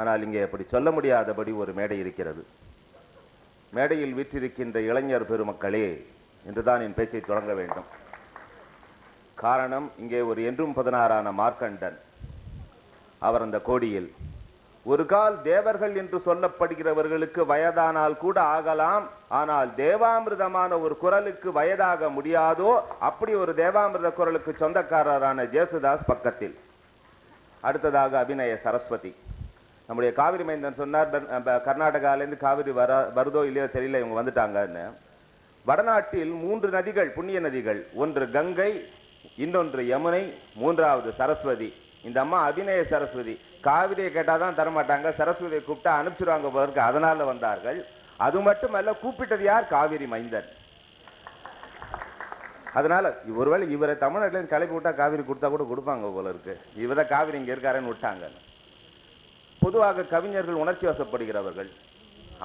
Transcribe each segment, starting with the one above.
ஆனால் இங்கே அப்படி சொல்ல முடியாதபடி ஒரு மேடை இருக்கிறது. மேடையில் வீற்றிருக்கின்ற இளைஞர் பெருமக்களே என்றுதான் என் பேச்சை தொடங்க வேண்டும். காரணம் இங்கே ஒரு என்றும் பதினாறான மார்க்கண்டன். அவர் அந்த கோடியில் ஒரு கால் தேவர்கள் என்று சொல்லப்படுகிறவர்களுக்கு வயதானால் கூட ஆகலாம் ஆனால் தேவாமிர்தமான ஒரு குரலுக்கு வயதாக முடியாதோ அப்படி ஒரு தேவாமிர்த குரலுக்கு சொந்தக்காரரான ஜேசுதாஸ் பக்கத்தில். அடுத்ததாக அபிநய சரஸ்வதி. நம்முடைய காவிரி மைந்தன் சொன்னார் பெர்- கர்நாடகாலேருந்து காவிரி வர வருதோ இல்லையோ தெரியல இவங்க வந்துட்டாங்கன்னு. வடநாட்டில் மூன்று நதிகள் புண்ணிய நதிகள். ஒன்று கங்கை இன்னொன்று யமுனை மூன்றாவது சரஸ்வதி. இந்த அம்மா அபிநய சரஸ்வதி. காவிரியை கேட்டாதான் தரமாட்டாங்க சரஸ்வதியை கூப்பிட்டா அனுப்பிச்சிருவாங்க போல அதனால் அதனால வந்தார்கள். அது மட்டுமல்ல கூப்பிட்டது யார்? காவிரி மைந்தன். அதனால ஒருவேளை இவரை தமிழ்நாட்டிலேருந்து கிளப்பி விட்டா காவிரி கொடுத்தா கூட கொடுப்பாங்க போல இருக்கு. இவரை காவிரி இங்கே இருக்காருன்னு விட்டாங்க பொதுவாக கவிஞர்கள் உணர்ச்சி வசப்படுகிறவர்கள்.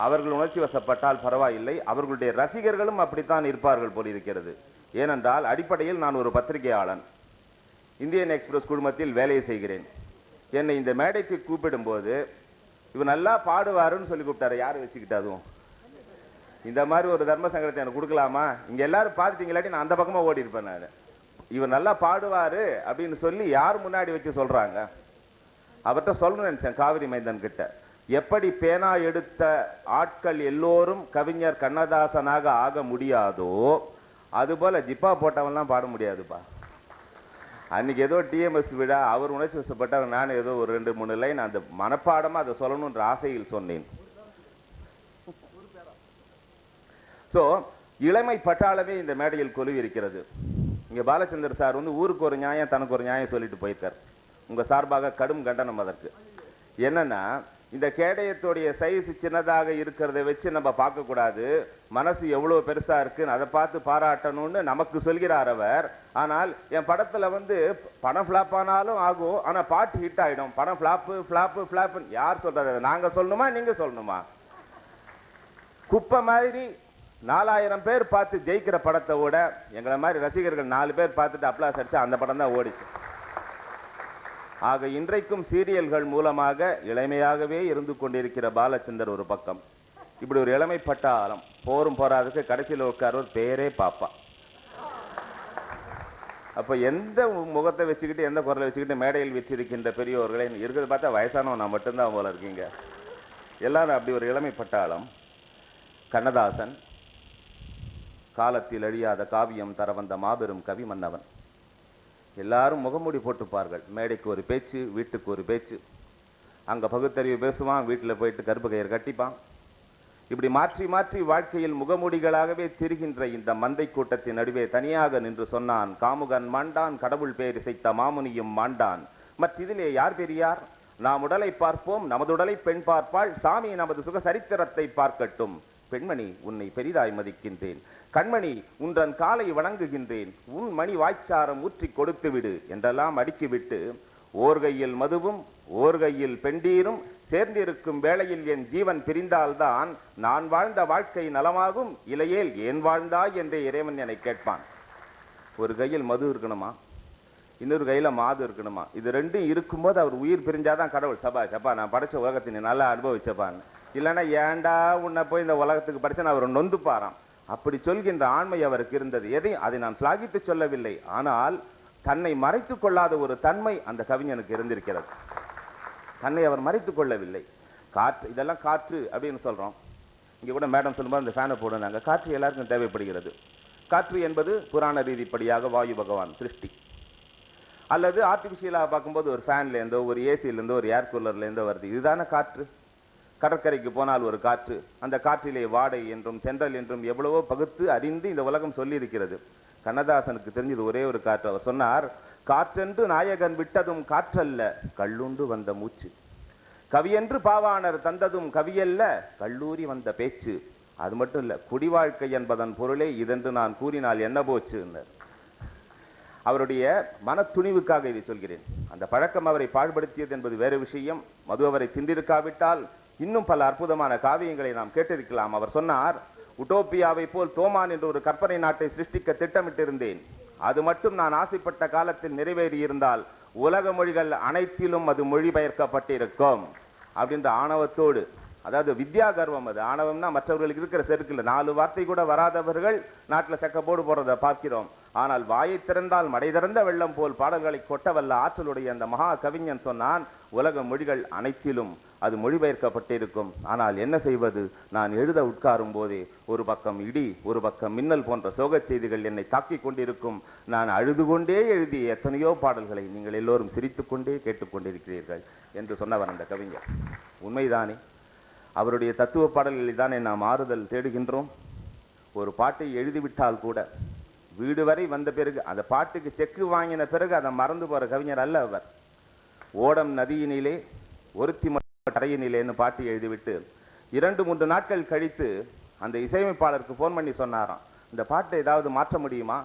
அவர்கள் உணர்ச்சி வசப்பட்டால் பரவாயில்லை. அவர்களுடைய ரசிகர்களும் அப்படித்தான் இருப்பார்கள் போல் இருக்கிறது. ஏனென்றால் அடிப்படையில் நான் ஒரு பத்திரிகையாளன். இந்தியன் எக்ஸ்பிரஸ் குழுமத்தில் வேலையை செய்கிறேன். என்னை இந்த மேடைக்கு கூப்பிடும்போது இவர் நல்லா பாடுவாருன்னு சொல்லி கூப்பிட்டாரு. யார் வச்சுக்கிட்டு அதுவும்? இந்த மாதிரி ஒரு தர்ம சங்கடத்தை எனக்கு கொடுக்கலாமா? இங்கே எல்லாரும் பார்த்துட்டீங்களாட்டி நான் அந்த பக்கமாக ஓடி இருப்பேன் நான். இவர் நல்லா பாடுவார் அப்படின்னு சொல்லி யார் முன்னாடி வச்சு சொல்கிறாங்க அவர்கிட்ட சொல்லணும்னு நினைச்சேன் காவிரி மைந்தன் கிட்ட எப்படி பேனா எடுத்த ஆட்கள் எல்லோரும் கவிஞர் கண்ணதாசனாக ஆக முடியாதோ அதுபோல் ஜிப்பா போட்டவன்லாம் பாட முடியாதுப்பா. அன்னைக்கு ஏதோ டிஎம்எஸ் விழா அவர் உணர்ச்சி வசப்பட்டவர் நான் ஏதோ ஒரு ரெண்டு மூணு லைன் அந்த மனப்பாடமா அதை சொல்லணுன்ற ஆசையில் சொன்னேன். சோ இளமை பட்டாளமே இந்த மேடையில் கொலுவி இருக்கிறது. இங்க பாலச்சந்தர் சார் வந்து ஊருக்கு ஒரு நியாயம் தனக்கு ஒரு நியாயம் சொல்லிட்டு போயிருக்கார். உங்க சார்பாக கடும் கண்டனம் அதற்கு. என்னன்னா இந்த கேடயத்துடைய சைஸ் சின்னதாக இருக்கிறத வச்சு நம்ம பார்க்கக்கூடாது. மனசு எவ்வளவு பெருசா இருக்குன்னு அதை பார்த்து பாராட்டணும்னு நமக்கு சொல்கிறார் அவர். ஆனால் என் படத்துல வந்து பணம் ஃப்ளாப் ஆனாலும் ஆகும் ஆனால் பாட்டு ஹிட் ஆயிடும். பணம் ஃப்ளாப்பு ஃப்ளாப்பு ஃப்ளாப்புன்னு யார் சொல்கிறது நாங்க சொல்லணுமா நீங்க சொல்லணுமா? குப்பை மாதிரி நாலாயிரம் பேர் பார்த்து ஜெயிக்கிற படத்தை விட எங்களை மாதிரி ரசிகர்கள் நாலு பேர் பார்த்துட்டு அப்ளாஸ் அடிச்சா அந்த படம் தான் ஓடிச்சு. ஆக இன்றைக்கும் சீரியல்கள் மூலமாக இளமையாகவே இருந்து கொண்டிருக்கிற பாலச்சந்தர் ஒரு பக்கம். இப்படி ஒரு இளமை பட்டாளம் போரும் போராதுக்கு கடைசியில் உட்கார்வர் பேரே பாப்பா. அப்ப எந்த முகத்தை வச்சுக்கிட்டு எந்த குரலை வச்சுக்கிட்டு மேடையில் வச்சிருக்கின்ற பெரியவர்களை இருக்கிறத பார்த்தா வயசானவன் நான் மட்டும்தான் போல இருக்கீங்க. எல்லாரும் அப்படி ஒரு இளமை பட்டாளம் கண்ணதாசன் காலத்தில் அழியாத காவியம் தர வந்த மாபெரும் கவி மன்னவன். எல்லாரும் முகமூடி போட்டுப்பார்கள். மேடைக்கு ஒரு பேச்சு வீட்டுக்கு ஒரு பேச்சு. அங்க பகுத்தறிவு பேசுவான் வீட்டுல போயிட்டு கருப்பு கயிறு கட்டிப்பான். இப்படி மாற்றி மாற்றி வாழ்க்கையில் முகமூடிகளாகவே திரிகின்ற இந்த மந்தை கூட்டத்தின் நடுவே தனியாக நின்று சொன்னான் காமுகன் மாண்டான் கடவுள் பெயர் இசைத்த மாமுனியும் மாண்டான். மற்றிதிலே யார் பெரியார்? நாம் உடலை பார்ப்போம் நமது உடலை பெண் பார்ப்பாள் சாமி நமது சுக சரித்திரத்தை பார்க்கட்டும். பெண்மணி உன்னை பெரிதாய் மதிக்கின்றேன். கண்மணி உன்றன் காலை வணங்குகின்றேன். உன் மணி வாய்ச்சாரம் ஊற்றி கொடுத்து விடு என்றெல்லாம் அடுக்கிவிட்டு ஓர் கையில் மதுவும் ஓர் கையில் பெண்டீரும் சேர்ந்திருக்கும் வேளையில் என் ஜீவன் பிரிந்தால்தான் நான் வாழ்ந்த வாழ்க்கை நலமாகும். இலையேல் ஏன் வாழ்ந்தாய் என்றே இறைவன் என்னை கேட்பான். ஒரு கையில் மது இருக்கணுமா? இன்னொரு கையில் மாது இருக்கணுமா? இது ரெண்டும் இருக்கும்போது அவர் உயிர் பிரிஞ்சாதான் கடவுள் சபா சப்பா நான் படைச்ச உலகத்தை நீ நல்லா அனுபவிச்சப்பான்னு இல்லைன்னா ஏன்டா உன்னை போய் இந்த உலகத்துக்கு படைச்சேன்னு அவர் நொந்து பாராம் அப்படி சொல்கின்ற ஆண்மை அவருக்கு இருந்தது. எதையும் அதை நான் சிலாகித்து சொல்லவில்லை. ஆனால் தன்னை மறைத்துக் கொள்ளாத ஒரு தன்மை அந்த கவிஞனுக்கு இருந்திருக்கிறது. தன்னை அவர் மறைத்துக் கொள்ளவில்லை. காற்று இதெல்லாம் காற்று அப்படின்னு சொல்றோம். இங்க கூட மேடம் சொல்லும்போது அந்த ஃபேனை போடுனாங்க காற்று எல்லாருக்கும் தேவைப்படுகிறது. காற்று என்பது புராண ரீதிப்படியாக வாயு பகவான் சிருஷ்டி. அல்லது ஆர்டிஃபிஷியலாக பார்க்கும்போது ஒரு ஃபேன்ல இருந்தோ ஒரு ஏசில ஒரு ஏர் கூலர்ல இருந்தோ வருது. இதுதானே காற்று? கடற்கரைக்கு போனால் ஒரு காற்று. அந்த காற்றிலே வாடை என்றும் தென்றல் என்றும் எவ்வளவோ பகுத்து அறிந்து இந்த உலகம் சொல்லி இருக்கிறது கண்ணதாசனுக்கு தெரிஞ்சது ஒரே ஒரு காற்று. அவர் சொன்னார் காற்றென்று நாயகன் விட்டதும் காற்றல்ல கள்ளுண்டு வந்த மூச்சு. கவியென்று பாவாணர் தந்ததும் கவியல்ல கல்லூரி வந்த பேச்சு. அது மட்டும் இல்ல குடி வாழ்க்கை என்பதன் பொருளே இதென்று நான் கூறினால் என்ன போச்சு அவருடைய மன துணிவுக்காக இதை சொல்கிறேன். அந்த பழக்கம் அவரை பாழ்படுத்தியது என்பது வேறு விஷயம். மது அவரை திண்டிருக்காவிட்டால் இன்னும் பல அற்புதமான காவியங்களை நாம் கேட்டிருக்கலாம். அவர் சொன்னார் உட்டோப்பியாவை போல் தோமான் என்ற ஒரு கற்பனை நாட்டை சிருஷ்டிக்க திட்டமிட்டிருந்தேன். அது மட்டும் நான் ஆசைப்பட்ட காலத்தில் நிறைவேறியிருந்தால் உலக மொழிகள் அனைத்திலும் அது மொழிபெயர்க்கப்பட்டிருக்கும். அப்படின்ற ஆணவத்தோடு அதாவது வித்யா கர்வம் அது. ஆணவம்னா மற்றவர்களுக்கு இருக்கிற செருக்கில். நாலு வார்த்தை கூட வராதவர்கள் நாட்டில் செக்கப்போடு போடுறதை பார்க்கிறோம். ஆனால் வாயை திறந்தால் மடை திறந்த வெள்ளம் போல் பாடல்களை கொட்டவல்ல ஆற்றலுடைய அந்த மகா கவிஞன் சொன்னான் உலக மொழிகள் அனைத்திலும் அது மொழிபெயர்க்கப்பட்டிருக்கும். ஆனால் என்ன செய்வது? நான் எழுத உட்காரும் போதே ஒரு பக்கம் இடி ஒரு பக்கம் மின்னல் போன்ற சோகச் செய்திகள் என்னை தாக்கிக் கொண்டிருக்கும். நான் அழுது கொண்டே எழுதிய எத்தனையோ பாடல்களை நீங்கள் எல்லோரும் சிரித்துக்கொண்டே கேட்டுக்கொண்டிருக்கிறீர்கள் என்று சொன்னவர் அந்த கவிஞர். உண்மைதானே? அவருடைய தத்துவ பாடல்களில் தானே நாம் ஆறுதல் தேடுகின்றோம்? ஒரு பாட்டை எழுதிவிட்டால் கூட வீடு வரை வந்த பிறகு அந்த பாட்டுக்கு செக்கு வாங்கின பிறகு அதை மறந்து போற கவிஞர் அல்ல அவர். ஓடம் நதியினிலே ஒருத்தி தரையினிலேன்னு பாட்டு எழுதிவிட்டு இரண்டு மூன்று நாட்கள் கழித்து அந்த இசையமைப்பாளருக்கு ஃபோன் பண்ணி சொன்னாராம். இந்த பாட்டை ஏதாவது மாற்ற முடியுமா?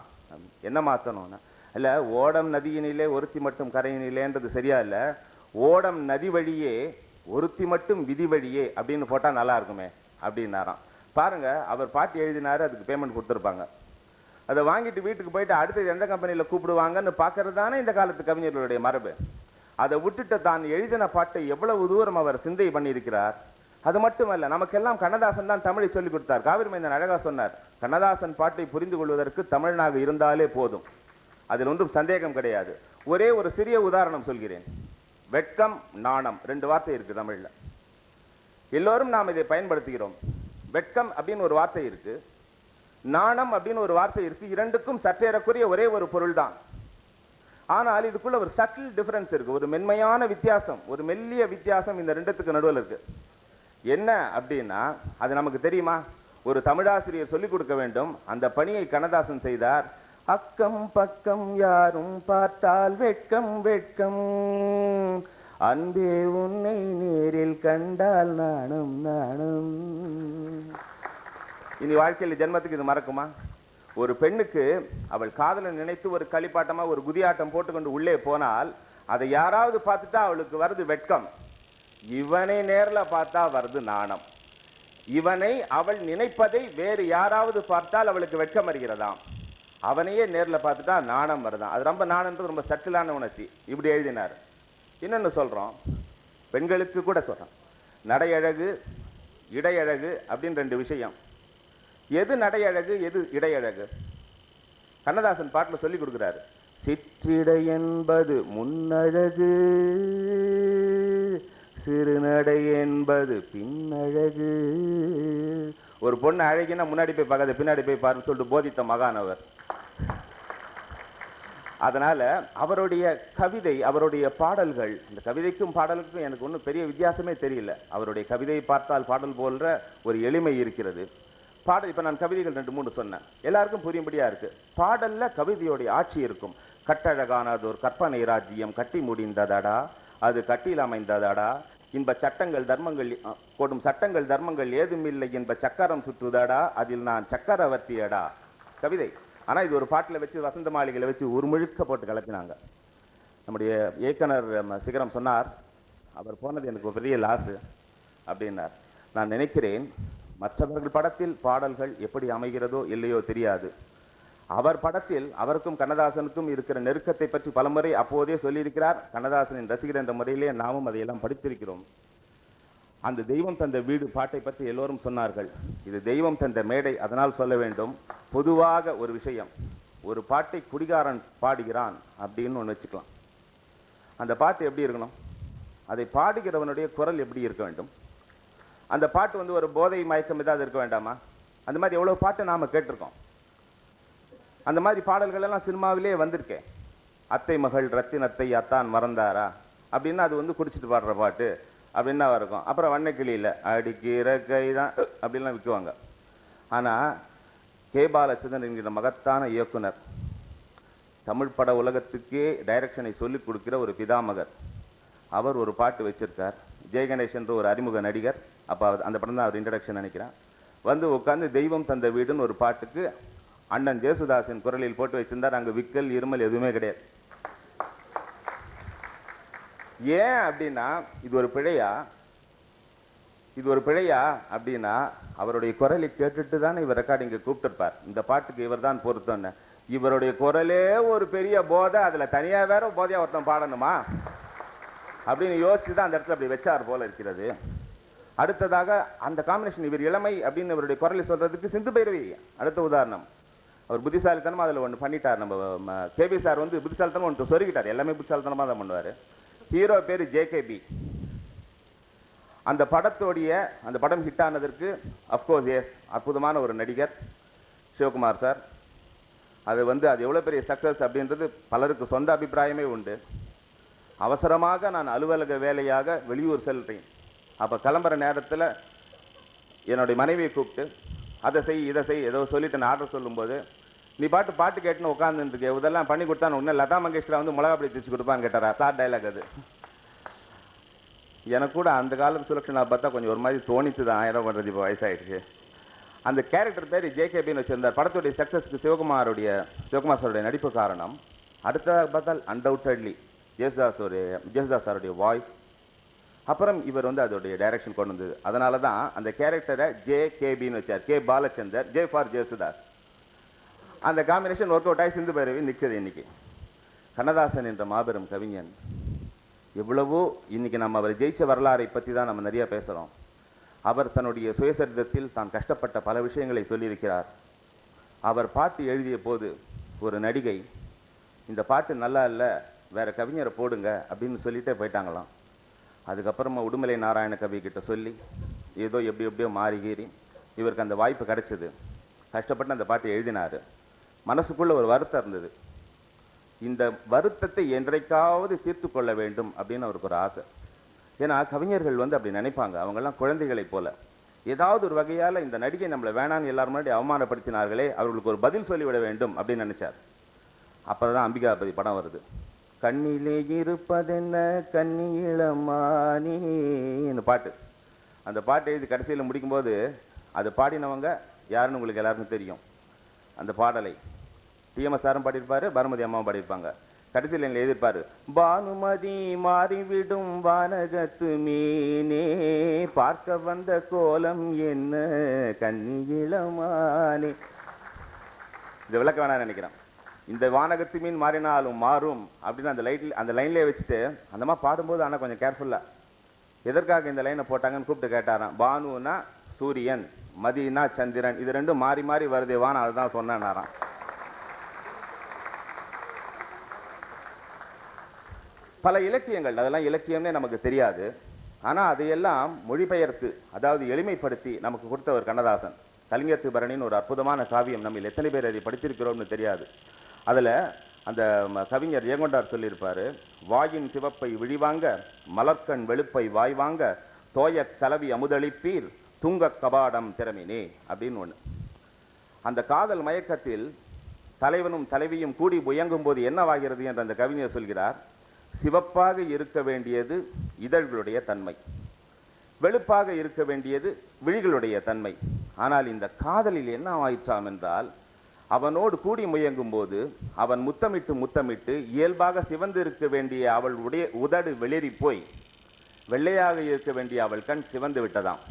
என்ன மாற்றணும்னு இல்லை ஓடம் நதியினிலே ஒருத்தி மட்டும் கரையினிலேன்றது சரியா இல்லை? ஓடம் நதி வழியே ஒருத்தி மட்டும் விதி வழியே அப்படின்னு போட்டா நல்லா இருக்குமே அப்படின்னாராம். பாருங்க அவர் பாட்டு எழுதினாரு அதுக்கு பேமெண்ட் கொடுத்துருப்பாங்க. அதை வாங்கிட்டு வீட்டுக்கு போயிட்டு அடுத்தது எந்த கம்பெனியில் கூப்பிடுவாங்கன்னு பார்க்கறது தானே இந்த காலத்து கவிஞர்களுடைய மரபு. அதை விட்டுட்டு தான் எழுதின பாட்டை எவ்வளவு தூரம் அவர் சிந்தை பண்ணியிருக்கிறார்? அது மட்டுமல்ல நமக்கெல்லாம் கண்ணதாசன் தான் தமிழை சொல்லிக் கொடுத்தார். காவிரி மைந்தன் அழகா சொன்னார் கண்ணதாசன் பாட்டை புரிந்து கொள்வதற்கு தமிழனாக இருந்தாலே போதும். அதில் ஒன்றும் சந்தேகம் கிடையாது. ஒரே ஒரு சிறிய உதாரணம் சொல்கிறேன். வெட்கம் நாணம் ரெண்டு வார்த்தை இருக்கு தமிழ்ல. எல்லோரும் நாம் இதை பயன்படுத்துகிறோம். வெட்கம் அப்படின்னு ஒரு வார்த்தை இருக்கு. நாணம் அப்படின்னு ஒரு வார்த்தை இருக்கு. இரண்டுக்கும் சற்றேறக்குரிய ஒரே ஒரு பொருள் தான் ஆனால் இதுக்குள்ள ஒரு சட்டில் டிஃபரன்ஸ் இருக்கு. ஒரு மென்மையான வித்தியாசம் ஒரு மெல்லிய வித்தியாசம் இந்த ரெண்டுத்துக்கு நடுவில் இருக்கு. என்ன அப்படின்னா அது நமக்கு தெரியுமா? ஒரு தமிழாசிரியர் சொல்லிக் கொடுக்க வேண்டும். அந்த பணியை கண்ணதாசன் செய்தார். அக்கம் பக்கம் யாரும் பார்த்தால் வெட்கம் வெட்கம். அன்பே உன்னை நேரில் கண்டால் நாணம் நாணம் இனி வாழ்க்கையில் ஜென்மத்துக்கு இது மறக்குமா? ஒரு பெண்ணுக்கு அவள் காதலை நினைத்து ஒரு களிப்பாட்டமாக ஒரு குதியாட்டம் போட்டுக்கொண்டு உள்ளே போனால் அதை யாராவது பார்த்துட்டா அவளுக்கு வருது வெட்கம். இவனை நேரில் பார்த்தா வருது நாணம். இவனை அவள் நினைப்பதை வேறு யாராவது பார்த்தால் அவளுக்கு வெட்கம் வருகிறதாம். அவனையே நேரில் பார்த்துட்டா நாணம் வருதான் அது ரொம்ப நாணன்றது ரொம்ப சட்டிலான உணர்ச்சி. இப்படி எழுதினார். இன்னொன்று சொல்கிறோம் பெண்களுக்கு கூட சொல்கிறோம் நடையழகு இடையழகு அப்படின்னு ரெண்டு விஷயம். எது நடையழகு எது இடையழகு? கண்ணதாசன் பாட்டில் சொல்லி கொடுக்குறாரு. சிற்றிடை என்பது முன்னழகு சிறுநடை என்பது பின்னழகு. ஒரு பொண்ணு அழகினா முன்னாடி போய் பார்க்காத பின்னாடி போய் பாருன்னு சொல்லிட்டு போதித்த மகான் அவர். அதனால அவருடைய கவிதை அவருடைய பாடல்கள் இந்த கவிதைக்கும் பாடலுக்கும் எனக்கு ஒன்றும் பெரிய வித்தியாசமே தெரியல. அவருடைய கவிதையை பார்த்தால் பாடல் போன்ற ஒரு எளிமை இருக்கிறது. பாடல் இப்போ நான் கவிதைகள் ரெண்டு மூணு சொன்னேன். எல்லாருக்கும் புரியும்படியா இருக்கு. பாடலில் கவிதையோடைய ஆட்சி இருக்கும். கட்டழகானதோர் கற்பனை ராஜ்யம் கட்டி முடிந்ததடா? அது கட்டியில் அமைந்ததடா? இன்ப சட்டங்கள் தர்மங்கள் கொடும் சட்டங்கள் தர்மங்கள் ஏதுமில்லை. என்ப சக்கரம் சுற்றுதடா? அதில் நான் சக்கரவர்த்தியடா? கவிதை. ஆனா இது ஒரு பாட்டில் வச்சு வசந்த மாளிகையில் வச்சு ஒரு முழுக்க போட்டு கலப்பினாங்க. நம்முடைய இயக்குனர் சிகரம் சொன்னார் அவர் போனது எனக்கு பெரிய லாஸு அப்படின்னார். நான் நினைக்கிறேன் மற்றவர்கள் படத்தில் பாடல்கள் எப்படி அமைகிறதோ இல்லையோ தெரியாது. அவர் படத்தில் அவருக்கும் கண்ணதாசனுக்கும் இருக்கிற நெருக்கத்தை பற்றி பலமுறை அப்போதே சொல்லியிருக்கிறார். கண்ணதாசனின் ரசிகர் என்ற முறையிலே நாமும் அதையெல்லாம் படித்திருக்கிறோம். அந்த தெய்வம் தந்த வீடு பாட்டை பற்றி எல்லோரும் சொன்னார்கள். இது தெய்வம் தந்த மேடை அதனால் சொல்ல வேண்டும். பொதுவாக ஒரு விஷயம் ஒரு பாட்டை குடிகாரன் பாடுகிறான் அப்படின்னு ஒன்று வச்சுக்கலாம். அந்த பாட்டு எப்படி இருக்கணும்? அதை பாடுகிறவனுடைய குரல் எப்படி இருக்க வேண்டும்? அந்த பாட்டு வந்து ஒரு போதை மயக்கம் ஏதாவது இருக்க வேண்டாமா? அந்த மாதிரி எவ்வளவு பாட்டு நாம கேட்டிருக்கோம். அந்த மாதிரி பாடல்கள் எல்லாம் சினிமாவிலே வந்திருக்கேன் அத்தை மகள் ரத்தினத்தை அத்தான் மறந்தாரா? அப்படின்னா அது வந்து குடிச்சிட்டு பாடுற பாட்டு. அப்படின்னா இருக்கும். அப்புறம் வண்ணக்கிளியில் அடிக்கிற கைதான் அப்படின்லாம் விற்குவாங்க ஆனால் கே பாலச்சந்திரன் என்கிற மகத்தான இயக்குனர் தமிழ் பட உலகத்துக்கே டைரக்ஷனை சொல்லிக் கொடுக்கிற ஒரு பிதாமகர். அவர் ஒரு பாட்டு வச்சிருக்கார். ஜெயகணேஷ் என்ற ஒரு அறிமுக நடிகர். அப்போ அந்த படம் தான் அவர் இன்ட்ரடக்ஷன் நினைக்கிறேன். வந்து உட்கார்ந்து தெய்வம் தந்த வீடுன்னு ஒரு பாட்டுக்கு அண்ணன் ஜேசுதாசின் குரலில் போட்டு வச்சிருந்தார். அங்க விக்கல் இருமல் எதுவுமே கிடையாது. ஏன் அப்படின்னா இது ஒரு பிழையா? இது ஒரு பிழையா அப்படின்னா அவருடைய குரலை கேட்டுட்டு தான் இவர் ரெக்கார்டிங்க கூப்பிட்டுருப்பார். இந்த பாட்டுக்கு இவர் தான் பொருத்தம்னு. இவருடைய குரலே ஒரு பெரிய போதை அதுல தனியா வேற போதையா ஒருத்தன் பாடணுமா? அப்படின்னு யோசிச்சு தான் அந்த இடத்துல அப்படி வச்சார் போல இருக்கிறது. அடுத்ததாக அந்த காம்பினேஷன் இவர் இளமை அப்படின்னு இவருடைய குரலை சொல்றதுக்கு சிந்து பைரவி. அடுத்த உதாரணம். அவர் புத்திசாலித்தனமாக அதில் ஒன்று பண்ணிட்டார். நம்ம கேபி சார் வந்து புத்திசாலித்தனம் ஒன்று சொருகிட்டார். எல்லாமே புத்திசாலித்தனமாக தான் பண்ணுவார். ஹீரோ பேர் ஜேகேபி அந்த படத்தோடைய அந்த படம் ஹிட் ஆனதற்கு அஃப்கோர்ஸ் எஸ் அற்புதமான ஒரு நடிகர் சிவகுமார் சார். அது வந்து அது எவ்வளோ பெரிய சக்ஸஸ் அப்படின்றது பலருக்கு சொந்த அபிப்பிராயமே உண்டு. அவசரமாக நான் அலுவலக வேலையாக வெளியூர் செல்றேன். அப்போ கிளம்புற நேரத்தில் என்னுடைய மனைவியை கூப்பிட்டு அதை செய் இதை செய் ஏதோ சொல்லிட்டு நான் ஆர்டர் சொல்லும்போது நீ பாட்டு பாட்டு கேட்டுன்னு உட்காந்துருக்கு இதெல்லாம் பண்ணி கொடுத்தான்னு உடனே லதா மங்கேஷ்கரா வந்து மிளகா பிடி தச்சு கொடுப்பான்னு கேட்டாரா? சார் டைலாக் அது. எனக்கு கூட அந்த காலம் சுலக்ஷனா பார்த்தா கொஞ்சம் ஒரு மாதிரி தோணித்து தான் ஆயிரம் பண்ணுறது இப்போ வயசாயிடுச்சு. அந்த கேரக்டர் பேர் ஜேகேபின்னு வச்சுருந்தார். படத்துடைய சக்ஸஸ்க்கு சிவகுமாருடைய சிவகுமார் சாருடைய நடிப்பு காரணம். அடுத்ததாக பார்த்தால் அன்டவுட்டட்லி ஜேசுதாஸோடைய ஜேசுதாஸ் சாருடைய வாய்ஸ் அப்புறம் இவர் வந்து அதோடைய டைரக்ஷன் கொண்டு வந்தது. அதனால தான் அந்த கேரக்டரை ஜே கேபின்னு வச்சார். K Balachander J for Jesudas. அந்த காம்பினேஷன் ஒர்க் அவுட் ஆகி சிந்து பைரவி நிற்கிறது இன்னைக்கு. கண்ணதாசன் என்ற மாபெரும் கவிஞன். எவ்வளவோ இன்னைக்கு நம்ம அவர் ஜெயிச்ச வரலாறை பற்றி தான் நம்ம நிறைய பேசுகிறோம் அவர் தன்னுடைய சுயசரிதத்தில் தான் கஷ்டப்பட்ட பல விஷயங்களை சொல்லியிருக்கிறார். அவர் பாட்டு எழுதிய போது ஒரு நடிகை இந்த பாட்டு நல்லா இல்லை வேற கவிஞரை போடுங்க அப்படின்னு சொல்லிட்டே போயிட்டாங்களாம். அதுக்கப்புறமா உடுமலை நாராயண கவி கிட்ட சொல்லி ஏதோ எப்படி எப்படியோ மாறிகீறி இவருக்கு அந்த வாய்ப்பு கிடைச்சது. கஷ்டப்பட்டு அந்த பாட்டை எழுதினாரு. மனசுக்குள்ளே ஒரு வருத்தம் இருந்தது. இந்த வருத்தத்தை என்றைக்காவது தீர்த்து கொள்ள வேண்டும் அப்படின்னு அவருக்கு ஒரு ஆசை. ஏன்னா கவிஞர்கள் வந்து அப்படி நினைப்பாங்க. அவங்கெல்லாம் குழந்தைகளைப் போல. ஏதாவது ஒரு வகையால் இந்த நடிகை நம்மளை வேணான்னு எல்லாரும் முன்னாடி அவமானப்படுத்தினார்களே அவர்களுக்கு ஒரு பதில் சொல்லிவிட வேண்டும் அப்படின்னு நினைச்சார். அப்பதான் அம்பிகாபதி படம் வருது. கண்ணிலே இருப்பதென்ன? கண்ணியிளமானி இந்த பாட்டு. அந்த பாட்டு எழுதி கடைசியில் முடிக்கும்போது அது பாடினவங்க யாருன்னு உங்களுக்கு எல்லாருக்கும் தெரியும். அந்த பாடலை. டிஎம்எஸ் சாரும் பாடியிருப்பார் பானுமதி அம்மாவும் பாடியிருப்பாங்க. கடைசியில் எங்களை எழுதியிருப்பாரு பானுமதி மாறிவிடும் வானகத்து மீனே பார்க்க வந்த கோலம் என்ன? கண்ணியிளமானே இது விளக்க வேணாம் நினைக்கிறேன். இந்த வானகத்து மீன் மாறினாலும் மாறும் அப்படின்னு அந்த லைட்ல அந்த லைன்லேயே வச்சுட்டு அந்த மாதிரி பாடும்போது ஆனால் கொஞ்சம் கேர்ஃபுல்லா எதற்காக இந்த லைனை போட்டாங்கன்னு கூப்பிட்டு கேட்டாராம். பானுனா சூரியன் மதினா சந்திரன். இது ரெண்டும் மாறி மாறி வருதே வான அதுதான் சொன்னாராம் பல இலக்கியங்கள் அதெல்லாம் இலக்கியம்னே நமக்கு தெரியாது. ஆனா அதையெல்லாம் மொழிபெயர்த்து அதாவது எளிமைப்படுத்தி நமக்கு கொடுத்தவர் கண்ணதாசன். கலிங்கத்து பரணின்னு ஒரு அற்புதமான காவியம் நம்ம எத்தனை பேர் அதை படித்திருக்கிறோம்னு தெரியாது. அதில் அந்த கவிஞர் ஏங்கொண்டார் சொல்லியிருப்பார் வாயின் சிவப்பை விழிவாங்க மலர்கண் வெளுப்பை வாய் வாங்க தோயக் கலவி அமுதளிப்பீர் துங்கக் கபாடம் திறமினே அப்படின்னு ஒன்று அந்த காதல் மயக்கத்தில் தலைவனும் தலைவியும் கூடி முயங்கும் போது என்னவாகிறது என்று அந்த கவிஞர் சொல்கிறார் சிவப்பாக இருக்க வேண்டியது இதழ்களுடைய தன்மை. வெளுப்பாக இருக்க வேண்டியது விழிகளுடைய தன்மை. ஆனால் இந்த காதலில் என்ன ஆயிற்றாம் என்றால் அவனோடு கூடி முயங்கும் போது அவன் முத்தமிட்டு முத்தமிட்டு இயல்பாக சிவந்து இருக்க வேண்டிய அவள் உடைய உதடு வெளிரி போய் வெள்ளையாக இருக்க வேண்டிய அவள் கண் சிவந்து விட்டதாம்.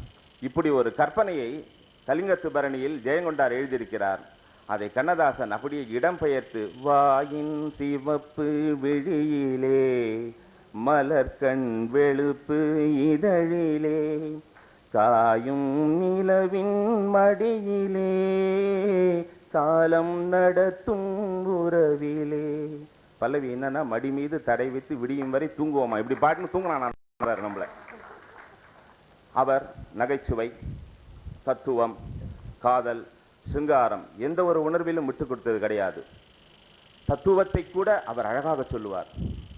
இப்படி ஒரு கற்பனையை கலிங்கத்து பரணியில் ஜெயங்கொண்டார் எழுதியிருக்கிறார். அதை கண்ணதாசன் அப்படியே இடம்பெயர்த்து வாயின் சிவப்பு விழியிலே மலர்கண் வெளுப்பு இதழிலே காயும் நிலவின் மடியிலே காலம் நடத்தும் உறவிலே. பல்லவி என்னன்னா மடி மீது தடை வைத்து விடியும் வரை தூங்குவோமா? இப்படி பாட்டுன்னு தூங்கினான் நம்மள அவர் நகைச்சுவை தத்துவம் காதல் சிங்காரம் எந்த ஒரு உணர்விலும் விட்டு கொடுத்தது கிடையாது. தத்துவத்தை கூட அவர் அழகாக சொல்லுவார்.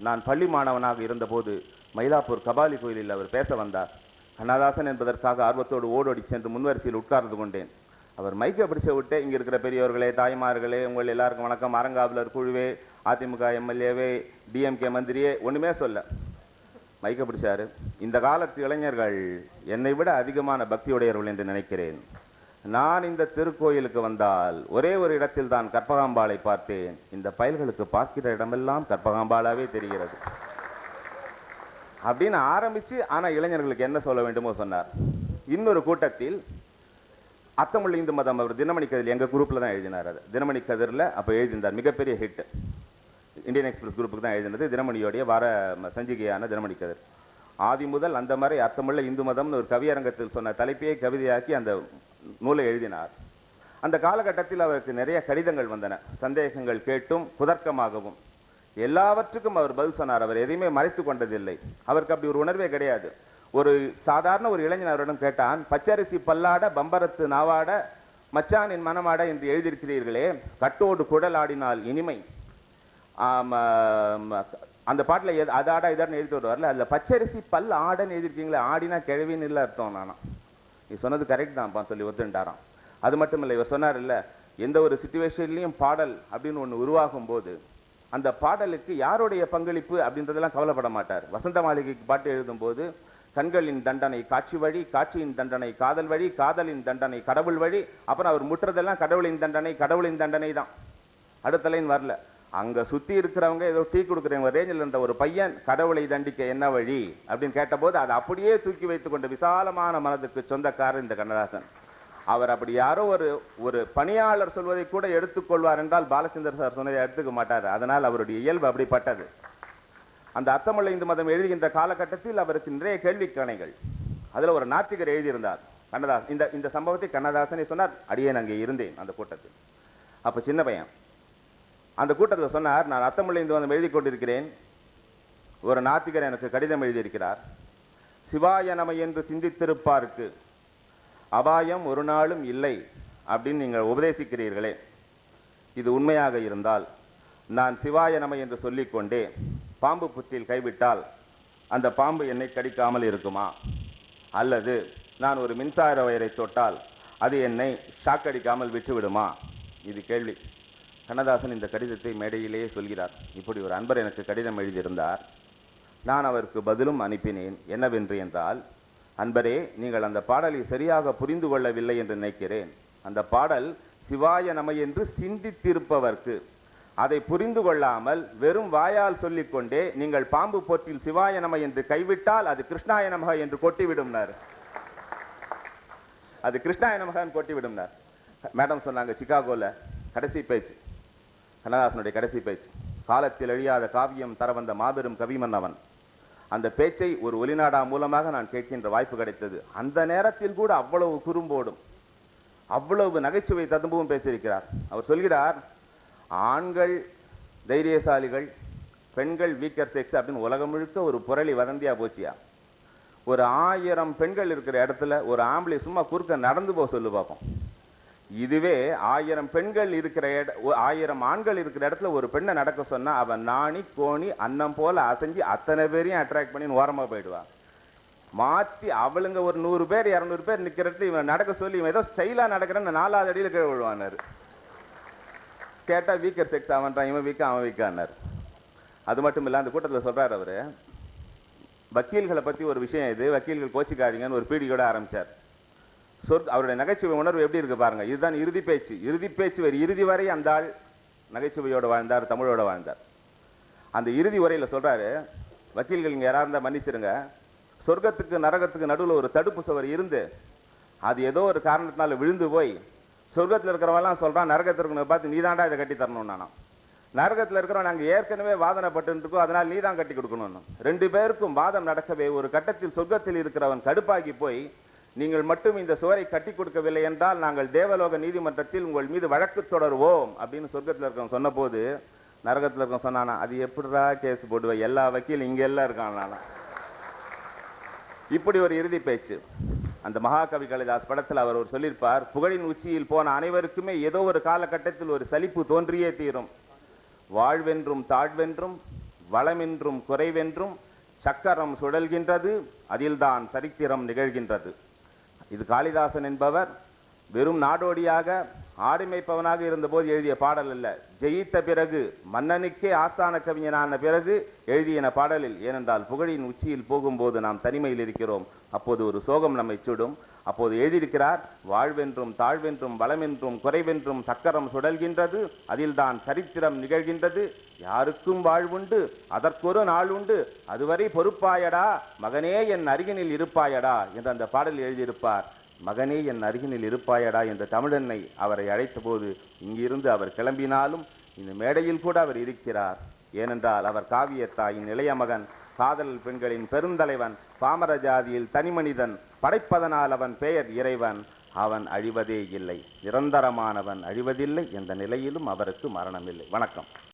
நான் பள்ளி மாணவனாக இருந்தபோது மயிலாப்பூர் கபாலி கோயிலில் அவர் பேச வந்தார். கண்ணதாசன் என்பதற்காக ஆர்வத்தோடு ஓடோடி சென்று முன்வரிசையில் உட்கார்ந்து கொண்டேன். அவர் மைக்கை பிடிச்ச விட்டு இங்க இருக்கிற பெரியவர்களே தாய்மார்களே உங்கள் எல்லாருக்கும் வணக்கம். அரங்காவலர் குழுவே அதிமுக எம்எல்ஏவே டிஎம்கே மந்திரியே ஒண்ணுமே சொல்ல. மைக்க பிடிச்சாரு. இந்த காலத்து இளைஞர்கள் என்னை விட அதிகமான பக்தியுடையவர்கள் என்று நினைக்கிறேன். நான் இந்த திருக்கோயிலுக்கு வந்தால் ஒரே ஒரு இடத்தில் தான் கற்பகாம்பாளை பார்த்தேன். இந்த பயல்களுக்கு பார்க்கிற இடமெல்லாம் கற்பகாம்பாளாவே தெரிகிறது. அப்படின்னு ஆரம்பிச்சு ஆனா இளைஞர்களுக்கு என்ன சொல்ல வேண்டுமோ சொன்னார். இன்னொரு கூட்டத்தில் அத்தமிழ் இந்து மதம் அவர் தினமணி கதிர் எங்க குரூப்ல தான் எழுதினார் அது. தினமணி கதிரில் அப்போ எழுதியிருந்தார். மிகப்பெரிய ஹிட் இந்தியன் எக்ஸ்பிரஸ் குரூப்புக்கு தான் எழுதினது. தினமணியோடைய வார சஞ்சிகையான தினமணி கதிர். ஆதி முதல் அந்த மாதிரி அர்த்தமுள்ள இந்து மதம்னு ஒரு கவியரங்கத்தில் சொன்ன தலைப்பையே கவிதையாக்கி அந்த நூலை எழுதினார். அந்த காலகட்டத்தில் அவருக்கு நிறைய கடிதங்கள் வந்தன. சந்தேகங்கள் கேட்டும் புதர்க்கமாகவும் எல்லாவற்றுக்கும் அவர் பதில் சொன்னார். அவர் எதையுமே மறைத்து கொண்டதில்லை. அவருக்கு அப்படி ஒரு உணர்வே கிடையாது. ஒரு சாதாரண ஒரு இளைஞன் அவரிடம் கேட்டான் பச்சரிசி பல்லாட பம்பரத்து நாவாட மச்சான் என் மனமாட என்று எழுதியிருக்கிறீர்களே கட்டோடு குடல் ஆடினால் இனிமை. அந்த பாட்டில் எது- அதாடா இதான்னு எழுதிட்டு வருவார்ல அதில் பச்சரிசி பல் ஆடன்னு எழுதிருக்கீங்களே ஆடினா கிழவின்னு இல்லை அர்த்தம் நானா? நீ சொன்னது கரெக்ட் தான்ப்பா சொல்லி ஒத்துண்டாராம் அது மட்டும் இல்லை இவர் சொன்னார் இல்லை எந்த ஒரு சுச்சுவேஷன்லையும் பாடல் அப்படின்னு ஒன்று உருவாகும் போது அந்த பாடலுக்கு யாருடைய பங்களிப்பு அப்படின்றதெல்லாம் கவலைப்பட மாட்டார். வசந்த மாளிகைக்கு பாட்டு எழுதும்போது கண்களின் தண்டனை காட்சி வழி காட்சியின் தண்டனை காதல் வழி காதலின் தண்டனை கடவுள் வழி அப்புறம் அவர் முற்றதெல்லாம் கடவுளின் தண்டனை கடவுளின் தண்டனை தான். அடுத்த லைன் வரல. அங்க சுத்தி இருக்கிறவங்க ஏதோ டீ கொடுக்குறவங்க ரேஞ்சில் இருந்த ஒரு பையன் கடவுளை தண்டிக்க என்ன வழி அப்படின்னு கேட்டபோது அதை அப்படியே தூக்கி வைத்துக் கொண்ட விசாலமான மனதுக்கு சொந்தக்காரர் இந்த கண்ணதாசன். அவர் அப்படி யாரோ ஒரு ஒரு பணியாளர் சொல்வதை கூட எடுத்துக்கொள்வார் என்றால் பாலச்சந்தர் சார் சொன்னதை எடுத்துக்க மாட்டார். அதனால் அவருடைய இயல்பு அப்படிப்பட்டது. அந்த அர்த்தமுள்ள இந்து மதம் எழுதுகின்ற காலகட்டத்தில் அவருக்கு நிறைய கேள்விக்கணைகள் அதுல ஒரு நாத்திகர் எழுதியிருந்தார். கண்ணதாசன் இந்த இந்த சம்பவத்தை கண்ணதாசனை சொன்னார். அடியேன் அங்கே இருந்தேன் அந்த கூட்டத்தில். அப்போ சின்ன பையன் அந்த கூட்டத்தில் சொன்னார் நான் அர்த்தமுள்ள இந்து மதம் எழுதி கொண்டிருக்கிறேன். ஒரு நாத்திகர் எனக்கு கடிதம் எழுதியிருக்கிறார். சிவாய நம என்று சிந்தித்திருப்பாருக்கு. அபாயம் ஒரு நாளும் இல்லை அப்படின்னு நீங்கள் உபதேசிக்கிறீர்களே. இது உண்மையாக இருந்தால் நான் சிவாய நம என்று சொல்லிக்கொண்டே பாம்பு புற்றில் கைவிட்டால் அந்த பாம்பு என்னை கடிக்காமல் இருக்குமா? அல்லது நான் ஒரு மின்சார வயரை தொட்டால் அது என்னை ஷாக் அடிக்காமல் விட்டுவிடுமா? இது கேள்வி. கண்ணதாசன் இந்த கடிதத்தை மேடையிலேயே சொல்கிறார். இப்படி ஒரு அன்பர் எனக்கு கடிதம் எழுதியிருந்தார். நான் அவருக்கு பதிலும் அனுப்பினேன். என்னவென்று என்றால் அன்பரே நீங்கள் அந்த பாடலை சரியாக புரிந்து கொள்ளவில்லை என்று நினைக்கிறேன். அந்த பாடல் சிவாய நம என்று சிந்தித்திருப்பவர்க்கு அதை புரிந்து கொள்ளாமல் வெறும் வாயால் சொல்லிக்கொண்டே நீங்கள் பாம்பு போற்றில் சிவாய நம என்று கைவிட்டால் அது கிருஷ்ணாய நமக என்று கொட்டிவிடும்னார். அது கிருஷ்ணாய நமகன்னு கொட்டிவிடும்னார். மேடம் சொன்னாங்க சிகாகோல கடைசி பேச்சு. கண்ணதாசனுடைய கடைசி பேச்சு. காலத்தில் அழியாத காவியம் தர வந்த மாபெரும் கவிமன்னவன் அந்த பேச்சை ஒரு ஒலிநாடா மூலமாக நான் கேட்கின்ற வாய்ப்பு கிடைத்தது. அந்த நேரத்தில் கூட அவ்வளவு குறும்போடும் அவ்வளவு நகைச்சுவை ததும்பவும் பேசியிருக்கிறார். அவர் சொல்கிறார் ஆண்கள் தைரியசாலிகள் பெண்கள் வீக்கர் செக்ஸ் அப்படின்னு உலகம் முழுக்க ஒரு புரளி வதந்தியா போச்சியா? ஒரு ஆயிரம் பெண்கள் இருக்கிற இடத்துல ஒரு ஆம்பளை சும்மா குறுக்க நடந்து போக சொல்லு பார்ப்போம் இதுவே ஆயிரம் பெண்கள் இருக்கிற இட ஆயிரம் ஆண்கள் இருக்கிற இடத்துல ஒரு பெண்ணை நடக்க சொன்னா அவன் நாணி கோணி அன்னம் போல அசைஞ்சு அத்தனை பேரையும் அட்ராக்ட் பண்ணி ஓரமா போயிடுவா. மாத்தி அவளுங்க ஒரு நூறு பேர் இருநூறு பேர் நிக்கிற இடத்துல இவன் நடக்க சொல்லி இவன் ஏதோ ஸ்டைலா நடக்கிறன்னு நாலாவது அடியில கீழே விழுவானாரு கேட்டால் வீக்கர் செக்ஸ் அவன்றான் இவன் வீக்கா அவன் வீக்கானார் அது மட்டும் இல்லை அந்த கூட்டத்தில் சொல்கிறார் அவரு வக்கீல்களை பற்றி ஒரு விஷயம் இது வக்கீல்கள் கோச்சிக்காதீங்கன்னு ஒரு பீடியோட ஆரம்பிச்சார். சொற் அவருடைய நகைச்சுவை உணர்வு எப்படி இருக்கு பாருங்க. இதுதான் இறுதி பேச்சு. இறுதி பேச்சு வரை இறுதி வரை அந்த ஆள் நகைச்சுவையோடு வாழ்ந்தார் தமிழோட வாழ்ந்தார். அந்த இறுதி உரையில் சொல்றாரு வக்கீல்கள் இங்கே யாரா இருந்தால் மன்னிச்சிருங்க. சொர்க்கத்துக்கு நரகத்துக்கு நடுவில் ஒரு தடுப்பு சுவர் இருந்து அது ஏதோ ஒரு காரணத்தினால விழுந்து போய் சொர்க்கத்துல இருக்கிறவெல்லாம் சொல்கிறான் நரகத்துல இருக்கணும் பார்த்து நீதான்டா இதை கட்டி தரணும் நானும் நரகத்துல இருக்கிறவன் நாங்க ஏற்கனவே வாதனைப்பட்டுருக்கோம் இருக்கோம் அதனால நீ தான் கட்டி கொடுக்கணும் ரெண்டு பேருக்கும் வாதம் நடக்கவே ஒரு கட்டத்தில் சொர்க்கத்தில் இருக்கிறவன் கடுப்பாகி போய் நீங்கள் மட்டும் இந்த சுவரை கட்டி கொடுக்கவில்லை என்றால் நாங்கள் தேவலோக நீதிமன்றத்தில் உங்கள் மீது வழக்கு தொடருவோம் அப்படின்னு சொர்க்கத்தில் இருக்கவன் சொன்னபோது நரகத்தில் இருக்கவன் சொன்னானா அது எப்படிடா கேஸ் போடுவேன் எல்லா வக்கீலும் இங்கே எல்லாம் இருக்கான் நானா இப்படி ஒரு இறுதி பேச்சு. அந்த மகாகவி கலிதாஸ் படத்தில் அவர் ஒரு சொல்லியிருப்பார் புகழின் உச்சியில் போன அனைவருக்குமே ஏதோ ஒரு காலகட்டத்தில் ஒரு சலிப்பு தோன்றியே தீரும். வாழ்வென்றும் தாழ்வென்றும் வளமென்றும் குறைவென்றும் சக்கரம் சுழல்கின்றது அதில்தான் சரித்திரம் நிகழ்கின்றது. இது காளிதாசன் என்பவர் வெறும் நாடோடியாக ஆடிமைப்பவனாக இருந்தபோது எழுதிய பாடல் அல்ல. ஜெயித்த பிறகு மன்னனுக்கே ஆஸ்தான கவிஞனான பிறகு எழுதியன பாடலில் ஏனென்றால் புகழின் உச்சியில் போகும்போது நாம் தனிமையில் இருக்கிறோம். அப்போது ஒரு சோகம் நம்மை சுடும். அப்போது எழுதியிருக்கிறார் வாழ்வென்றும் தாழ்வென்றும் வளமென்றும் குறைவென்றும் சக்கரம் சுடல்கின்றது. அதில்தான் சரித்திரம் நிகழ்கின்றது. யாருக்கும் வாழ்வுண்டு அதற்கொரு நாள் உண்டு அதுவரை பொறுப்பாயடா மகனே என் அருகினில் இருப்பாயடா என்று அந்த பாடல் எழுதியிருப்பார். மகனே என் அருகினில் இருப்பாயடா என்ற தமிழன்னை அவரை அழைத்தபோது இங்கிருந்து அவர் கிளம்பினாலும் இந்த மேடையில் கூட அவர் இருக்கிறார். ஏனென்றால் அவர் காவியத்தாயின் இளைய மகன் காதல் பெண்களின் பெருந்தலைவன் பாமர ஜாதியில் தனிமனிதன் படைப்பதனால் அவன் பெயர் இறைவன். அவன் அழிவதே இல்லை நிரந்தரமானவன் அழிவதில்லை என்ற நிலையிலும் அவருக்கு மரணமில்லை. வணக்கம்.